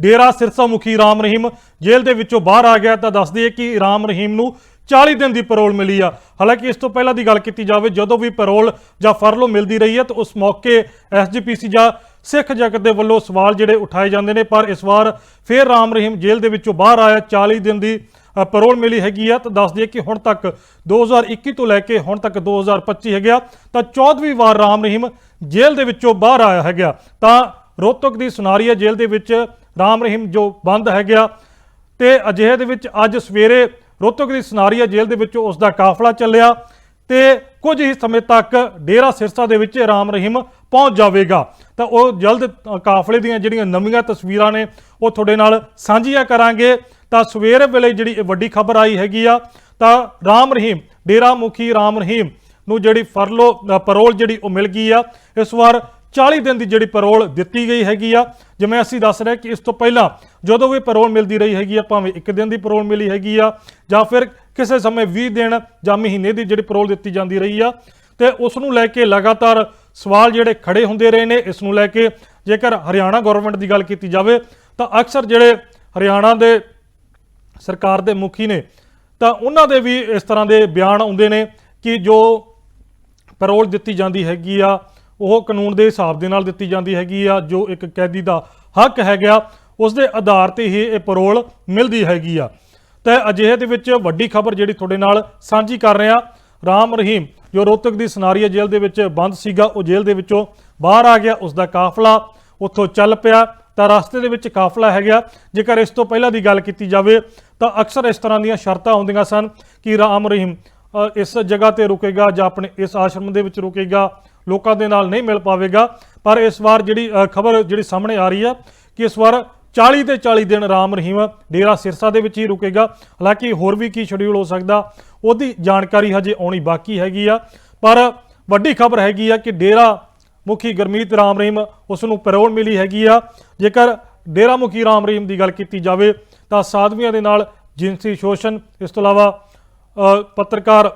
ਡੇਰਾ ਸਿਰਸਾ ਮੁਖੀ ਰਾਮ ਰਹੀਮ ਜੇਲ੍ਹ ਦੇ ਵਿੱਚੋਂ ਬਾਹਰ ਆ ਗਿਆ ਤਾਂ ਦੱਸ ਦਈਏ ਕਿ ਰਾਮ ਰਹੀਮ ਨੂੰ 40 ਦਿਨ ਦੀ ਪੈਰੋਲ ਮਿਲੀ ਆ। ਹਾਲਾਂਕਿ ਇਸ ਤੋਂ ਪਹਿਲਾਂ ਦੀ ਗੱਲ ਕੀਤੀ ਜਾਵੇ, ਜਦੋਂ ਵੀ ਪੈਰੋਲ ਜਾਂ ਫਰਲੋ ਮਿਲਦੀ ਰਹੀ ਹੈ, ਤਾਂ ਉਸ ਮੌਕੇ ਐਸਜੀਪੀਸੀ ਜਾਂ ਸਿੱਖ ਜਗਤ ਦੇ ਵੱਲੋਂ ਸਵਾਲ ਜਿਹੜੇ ਉਠਾਏ ਜਾਂਦੇ ਨੇ। ਪਰ ਇਸ ਵਾਰ ਫੇਰ ਰਾਮ ਰਹੀਮ ਜੇਲ੍ਹ ਦੇ ਵਿੱਚੋਂ ਬਾਹਰ ਆਇਆ 40 ਦਿਨ ਦੀ ਪੈਰੋਲ ਮਿਲੀ ਹੈਗੀ ਆ। ਤਾਂ ਦੱਸ ਦਈਏ ਕਿ ਹੁਣ ਤੱਕ 2021 ਤੋਂ ਲੈ ਕੇ ਹੁਣ ਤੱਕ 2025 ਹੈਗਾ ਤਾਂ 14ਵੀਂ ਵਾਰ ਰਾਮ ਰਹੀਮ ਜੇਲ੍ਹ ਦੇ ਵਿੱਚੋਂ ਬਾਹਰ ਆਇਆ ਹੈਗਾ। ਤਾਂ ਰੋਹਤਕ ਦੀ ਸੁਨਾਰੀਆ ਜੇਲ੍ਹ ਦੇ ਵਿੱਚ ਰਾਮ ਰਹੀਮ ਜੋ ਬੰਦ ਹੈਗਾ ਤੇ ਅਜਿਹੇ ਦੇ ਵਿੱਚ ਅੱਜ ਸਵੇਰੇ ਰੋਹਤਕ ਦੀ ਸੁਨਾਰੀਆ ਜੇਲ੍ਹ ਦੇ ਵਿੱਚੋਂ ਉਸ ਦਾ ਕਾਫਲਾ ਚੱਲਿਆ ਤੇ ਕੁਝ ਹੀ ਸਮੇਂ ਤੱਕ ਡੇਰਾ ਸਿਰਸਾ ਦੇ ਵਿੱਚ ਰਾਮ ਰਹੀਮ ਪਹੁੰਚ ਜਾਵੇਗਾ। ਤਾਂ ਉਹ ਜਲਦ ਕਾਫਲੇ ਦੀਆਂ ਜਿਹੜੀਆਂ ਨਵੀਆਂ ਤਸਵੀਰਾਂ ਨੇ, ਉਹ ਤੁਹਾਡੇ ਨਾਲ ਸਾਂਝੀਆਂ ਕਰਾਂਗੇ। ਤਾਂ ਸਵੇਰ ਵੇਲੇ ਜਿਹੜੀ ਇਹ ਵੱਡੀ ਖਬਰ ਆਈ ਹੈਗੀ ਆ, ਤਾਂ ਰਾਮ ਰਹੀਮ ਡੇਰਾ ਮੁਖੀ ਰਾਮ ਰਹੀਮ ਨੂੰ ਜਿਹੜੀ ਫਰਲੋ ਪਰੋਲ ਜਿਹੜੀ ਉਹ ਮਿਲ ਗਈ ਆ। ਇਸ ਵਾਰ 40 ਦਿਨ ਦੀ ਜਿਹੜੀ ਪੈਰੋਲ ਦਿੱਤੀ ਗਈ ਹੈਗੀ ਆ, ਜਿਵੇਂ ਅਸੀਂ ਦੱਸ ਰਹੇ ਕਿ ਇਸ ਤੋਂ ਪਹਿਲਾਂ ਜਦੋਂ ਵੀ ਪੈਰੋਲ ਮਿਲਦੀ ਰਹੀ ਹੈਗੀ ਆ, ਭਾਵੇਂ ਇੱਕ ਦਿਨ ਦੀ ਪੈਰੋਲ ਮਿਲੀ ਹੈਗੀ ਆ, ਜਾਂ ਫਿਰ ਕਿਸੇ ਸਮੇਂ 20 ਦਿਨ ਜਾਂ ਮਹੀਨੇ ਦੀ ਜਿਹੜੀ ਪੈਰੋਲ ਦਿੱਤੀ ਜਾਂਦੀ ਰਹੀ ਆ, ਤੇ ਉਸ ਨੂੰ ਲੈ ਕੇ ਲਗਾਤਾਰ ਸਵਾਲ ਜਿਹੜੇ ਖੜੇ ਹੁੰਦੇ ਰਹੇ ਨੇ, ਇਸ ਨੂੰ ਲੈ ਕੇ ਜੇਕਰ ਹਰਿਆਣਾ ਗਵਰਨਮੈਂਟ ਦੀ ਗੱਲ ਕੀਤੀ ਜਾਵੇ, ਤਾਂ ਅਕਸਰ ਜਿਹੜੇ ਹਰਿਆਣਾ ਦੇ ਸਰਕਾਰ ਦੇ ਮੁਖੀ ਨੇ, ਤਾਂ ਉਹਨਾਂ ਦੇ ਵੀ ਇਸ ਤਰ੍ਹਾਂ ਦੇ ਬਿਆਨ ਆਉਂਦੇ ਨੇ ਕਿ ਜੋ ਪੈਰੋਲ ਦਿੱਤੀ ਜਾਂਦੀ ਹੈਗੀ ਆ ਉਹ ਕਾਨੂੰਨ ਦੇ ਹਿਸਾਬ ਦੇ ਨਾਲ ਦਿੱਤੀ ਜਾਂਦੀ ਹੈਗੀ ਆ, ਜੋ ਇੱਕ ਕੈਦੀ ਦਾ ਹੱਕ ਹੈਗਾ, ਉਸ ਦੇ ਆਧਾਰ ਤੇ ਹੀ ਇਹ ਪੈਰੋਲ ਮਿਲਦੀ ਹੈਗੀ ਆ। ਤਾਂ ਅਜਿਹੇ ਦੇ ਵਿੱਚ ਵੱਡੀ ਖਬਰ ਜਿਹੜੀ ਤੁਹਾਡੇ ਨਾਲ ਸਾਂਝੀ ਕਰ ਰਿਹਾ ਰਾਮ ਰਹੀਮ, ਜੋ ਰੋਹਤਕ ਦੀ ਸਨਾਰੀਆ ਜੇਲ੍ਹ ਦੇ ਵਿੱਚ ਬੰਦ ਸੀਗਾ, ਉਹ ਜੇਲ੍ਹ ਦੇ ਵਿੱਚੋਂ ਬਾਹਰ ਆ ਗਿਆ ਉਸ ਦਾ ਕਾਫਲਾ ਉੱਥੋਂ ਚੱਲ ਪਿਆ। ਤਾਂ ਰਸਤੇ ਦੇ ਵਿੱਚ ਕਾਫਲਾ ਹੈਗਾ, ਜੇਕਰ ਇਸ ਤੋਂ ਪਹਿਲਾਂ ਦੀ ਗੱਲ ਕੀਤੀ ਜਾਵੇ, ਤਾਂ ਅਕਸਰ ਇਸ ਤਰ੍ਹਾਂ ਦੀਆਂ ਸ਼ਰਤਾਂ ਹੁੰਦੀਆਂ ਸਨ ਕਿ ਰਾਮ ਰਹੀਮ ਇਸ ਜਗ੍ਹਾ ਤੇ ਰੁਕੇਗਾ ਜਾਂ ਆਪਣੇ ਇਸ ਆਸ਼ਰਮ ਦੇ ਵਿੱਚ ਰੁਕੇਗਾ। ਲੋਕਾਂ ਦੇ ਨਾਲ ਨਹੀਂ ਮਿਲ ਪਾਵੇਗਾ। ਪਰ ਇਸ ਵਾਰ ਜਿਹੜੀ ਖਬਰ ਜਿਹੜੀ ਸਾਹਮਣੇ ਆ ਰਹੀ ਆ ਕਿ ਇਸ ਵਾਰ 40 ਤੇ 40 ਦਿਨ ਰਾਮ ਰਹੀਮ ਡੇਰਾ ਸਿਰਸਾ ਦੇ ਵਿੱਚ ਹੀ ਰੁਕੇਗਾ। ਹਾਲਾਂਕਿ ਹੋਰ ਵੀ ਕੀ ਸ਼ਡਿਊਲ ਹੋ ਸਕਦਾ, ਉਹਦੀ ਜਾਣਕਾਰੀ ਹਜੇ ਆਉਣੀ ਬਾਕੀ ਹੈਗੀ ਆ। ਪਰ ਵੱਡੀ ਖਬਰ ਹੈਗੀ ਆ ਕਿ ਡੇਰਾ ਮੁਖੀ ਗਰਮੀਤ ਰਾਮ ਰਹੀਮ ਉਸ ਨੂੰ ਪੈਰੋਲ ਮਿਲੀ ਹੈਗੀ ਆ। ਜੇਕਰ ਡੇਰਾ ਮੁਖੀ ਰਾਮ ਰਹੀਮ ਦੀ ਗੱਲ ਕੀਤੀ ਜਾਵੇ ਤਾਂ ਸਾਧਵੀਆਂ ਦੇ ਨਾਲ ਜਿਨਸੀ ਸ਼ੋਸ਼ਣ, ਇਸ ਤੋਂ ਇਲਾਵਾ ਪੱਤਰਕਾਰ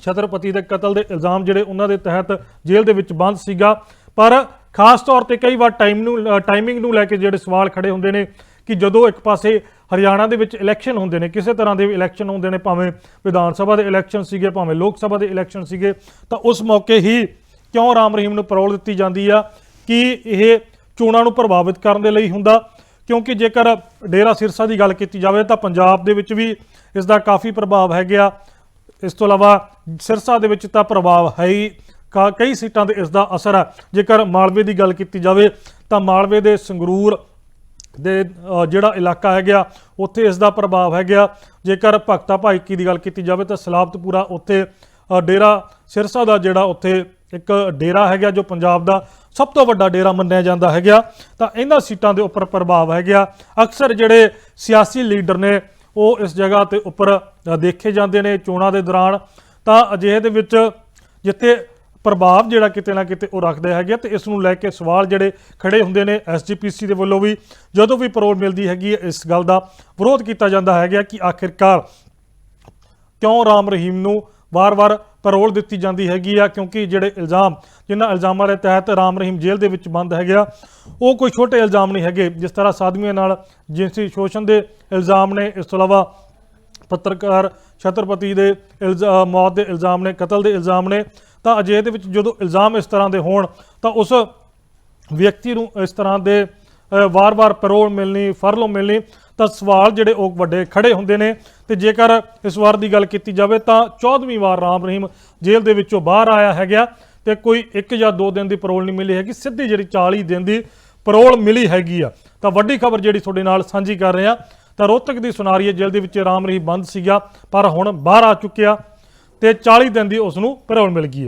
ਛਤਰਪਤੀ ਦੇ ਕਤਲ ਦੇ ਇਲਜ਼ਾਮ ਜਿਹੜੇ ਉਹਨਾਂ ਦੇ ਤਹਿਤ ਜੇਲ੍ਹ ਦੇ ਵਿੱਚ ਬੰਦ ਸੀਗਾ। ਪਰ ਖਾਸ ਤੌਰ ਤੇ ਕਈ ਵਾਰ ਟਾਈਮ ਨੂੰ ਟਾਈਮਿੰਗ ਨੂੰ ਲੈ ਕੇ ਜਿਹੜੇ ਸਵਾਲ ਖੜੇ ਹੁੰਦੇ ਨੇ ਕਿ ਜਦੋਂ ਇੱਕ ਪਾਸੇ ਹਰਿਆਣਾ ਦੇ ਵਿੱਚ ਇਲੈਕਸ਼ਨ ਹੁੰਦੇ ਨੇ, ਕਿਸੇ ਤਰ੍ਹਾਂ ਦੇ ਇਲੈਕਸ਼ਨ ਹੁੰਦੇ ਨੇ, ਭਾਵੇਂ ਵਿਧਾਨ ਸਭਾ ਦੇ ਇਲੈਕਸ਼ਨ ਸੀਗੇ, ਭਾਵੇਂ ਲੋਕ ਸਭਾ ਦੇ ਇਲੈਕਸ਼ਨ ਸੀਗੇ, ਤਾਂ ਉਸ ਮੌਕੇ ਹੀ ਕਿਉਂ ਰਾਮ ਰਹੀਮ ਨੂੰ ਪਰੋਲ ਦਿੱਤੀ ਜਾਂਦੀ ਆ ਕਿ ਇਹ ਚੋਣਾਂ ਨੂੰ ਪ੍ਰਭਾਵਿਤ ਕਰਨ ਦੇ ਲਈ ਹੁੰਦਾ? ਕਿਉਂਕਿ ਜੇਕਰ ਡੇਰਾ ਸਿਰਸਾ ਦੀ ਗੱਲ ਕੀਤੀ ਜਾਵੇ ਤਾਂ ਪੰਜਾਬ ਦੇ ਵਿੱਚ ਵੀ ਇਸ ਦਾ ਕਾਫੀ ਪ੍ਰਭਾਵ ਹੈਗਾ ਇਸ ਤੋਂ ਇਲਾਵਾ ਸਿਰਸਾ ਦੇ ਵਿੱਚ ਤਾਂ ਪ੍ਰਭਾਵ ਹੈ ਹੀ। ਕਾ- ਕਈ ਸੀਟਾਂ ਤੇ ਇਸ ਦਾ ਅਸਰ ਹੈ। ਜੇਕਰ ਮਾਲਵੇ ਦੀ ਗੱਲ ਕੀਤੀ ਜਾਵੇ, ਤਾਂ ਮਾਲਵੇ ਦੇ ਸੰਗਰੂਰ ਦੇ ਜਿਹੜਾ ਇਲਾਕਾ ਹੈਗਾ, ਉੱਥੇ ਇਸ ਦਾ ਪ੍ਰਭਾਵ ਹੈਗਾ। ਜੇਕਰ ਭਗਤਾ ਭਾਈਕੀ ਦੀ ਗੱਲ ਕੀਤੀ ਜਾਵੇ, ਤਾਂ ਸਲਾਬਤਪੁਰਾ ਉੱਥੇ ਡੇਰਾ ਸਿਰਸਾ ਦਾ ਜਿਹੜਾ ਉੱਥੇ ਇੱਕ ਡੇਰਾ ਹੈਗਾ, ਜੋ ਪੰਜਾਬ ਦਾ ਸਭ ਤੋਂ ਵੱਡਾ ਡੇਰਾ ਮੰਨਿਆ ਜਾਂਦਾ ਹੈਗਾ। ਤਾਂ ਇਹਨਾਂ ਸੀਟਾਂ ਦੇ ਉੱਪਰ ਪ੍ਰਭਾਵ ਹੈਗਾ। ਅਕਸਰ ਜਿਹੜੇ ਸਿਆਸੀ ਲੀਡਰ ਨੇ ਉਹ ਇਸ ਜਗ੍ਹਾ ਤੇ ਉੱਪਰ ਦੇਖੇ ਜਾਂਦੇ ਨੇ ਚੋਣਾਂ ਦੇ ਦੌਰਾਨ ਤਾਂ ਅਜਿਹੇ ਦੇ ਵਿੱਚ ਜਿੱਥੇ ਪ੍ਰਭਾਵ ਜਿਹੜਾ ਕਿਤੇ ਨਾ ਕਿਤੇ ਉਹ ਰੱਖਦੇ ਹੈਗੇ ਆ ਤੇ ਇਸ ਨੂੰ ਲੈ ਕੇ ਸਵਾਲ ਜਿਹੜੇ ਖੜੇ ਹੁੰਦੇ ਨੇ ਐਸਜੀਪੀਸੀ ਦੇ ਵੱਲੋਂ ਵੀ ਜਦੋਂ ਵੀ ਪਰੋਲ ਮਿਲਦੀ ਹੈਗੀ ਹੈ, ਇਸ ਗੱਲ ਦਾ ਵਿਰੋਧ ਕੀਤਾ ਜਾਂਦਾ ਹੈਗਾ ਕਿ ਆਖਿਰਕਾਰ ਕਿਉਂ ਰਾਮ ਰਹੀਮ ਨੂੰ ਵਾਰ-ਵਾਰ ਪੈਰੋਲ ਦਿੱਤੀ ਜਾਂਦੀ ਹੈਗੀ ਆ, ਕਿਉਂਕਿ ਜਿਹੜੇ ਇਲਜ਼ਾਮ, ਜਿਨ੍ਹਾਂ ਇਲਜ਼ਾਮਾਂ ਦੇ ਤਹਿਤ ਰਾਮ ਰਹੀਮ ਜੇਲ੍ਹ ਦੇ ਵਿੱਚ ਬੰਦ ਹੈਗਾ ਉਹ ਕੋਈ ਛੋਟੇ ਇਲਜ਼ਾਮ ਨਹੀਂ ਹੈਗੇ। ਜਿਸ ਤਰ੍ਹਾਂ ਸਾਧਵੀਆਂ ਨਾਲ ਜਿਨਸੀ ਸ਼ੋਸ਼ਣ ਦੇ ਇਲਜ਼ਾਮ ਨੇ, ਇਸ ਤੋਂ ਇਲਾਵਾ ਪੱਤਰਕਾਰ ਛਤਰਪਤੀ ਦੇ ਇਲਜ਼ਾ- ਮੌਤ ਦੇ ਇਲਜ਼ਾਮ ਨੇ, ਕਤਲ ਦੇ ਇਲਜ਼ਾਮ ਨੇ, ਤਾਂ ਅਜੇ ਦੇ ਵਿੱਚ ਜਦੋਂ ਇਲਜ਼ਾਮ ਇਸ ਤਰ੍ਹਾਂ ਦੇ ਹੋਣ, ਤਾਂ ਉਸ ਵਿਅਕਤੀ ਨੂੰ ਇਸ ਤਰ੍ਹਾਂ ਦੇ ਵਾਰ-ਵਾਰ ਪੈਰੋਲ ਮਿਲਣੀ, ਫਰਲੋ ਮਿਲਣੀ ਤਾਂ ਸਵਾਲ ਜਿਹੜੇ ਉਹ ਵੱਡੇ ਖੜੇ ਹੁੰਦੇ ਨੇ। ਤੇ ਜੇਕਰ ਇਸ ਵਾਰ ਦੀ ਗੱਲ ਕੀਤੀ ਜਾਵੇ ਤਾਂ 14ਵੀਂ ਵਾਰ ਰਾਮ ਰਹੀਮ ਜੇਲ੍ਹ ਦੇ ਵਿੱਚੋਂ ਬਾਹਰ ਆਇਆ ਹੈਗਾ। ਤੇ ਕੋਈ ਇੱਕ ਜਾਂ ਦੋ ਦਿਨ ਦੀ ਪਰੋਲ ਨਹੀਂ ਮਿਲੀ ਹੈਗੀ, ਸਿੱਧੀ ਜਿਹੜੀ 40 ਦਿਨ ਦੀ ਪਰੋਲ ਮਿਲੀ ਹੈਗੀ ਆ। ਤਾਂ ਵੱਡੀ ਖਬਰ ਜਿਹੜੀ ਤੁਹਾਡੇ ਨਾਲ ਸਾਂਝੀ ਕਰ ਰਹੇ। ਆ ਤਾਂ ਰੋਹਤਕ ਦੀ ਸੁਨਾਰੀਆ ਜੇਲ੍ਹ ਦੇ ਵਿੱਚ ਰਾਮ ਰਹੀਮ ਬੰਦ ਸੀਗਾ, ਪਰ ਹੁਣ ਬਾਹਰ ਆ ਚੁੱਕਿਆ ਤੇ 40 ਦਿਨ ਦੀ ਉਸ ਨੂੰ ਪਰੋਲ ਮਿਲ ਗਈ ਹੈ।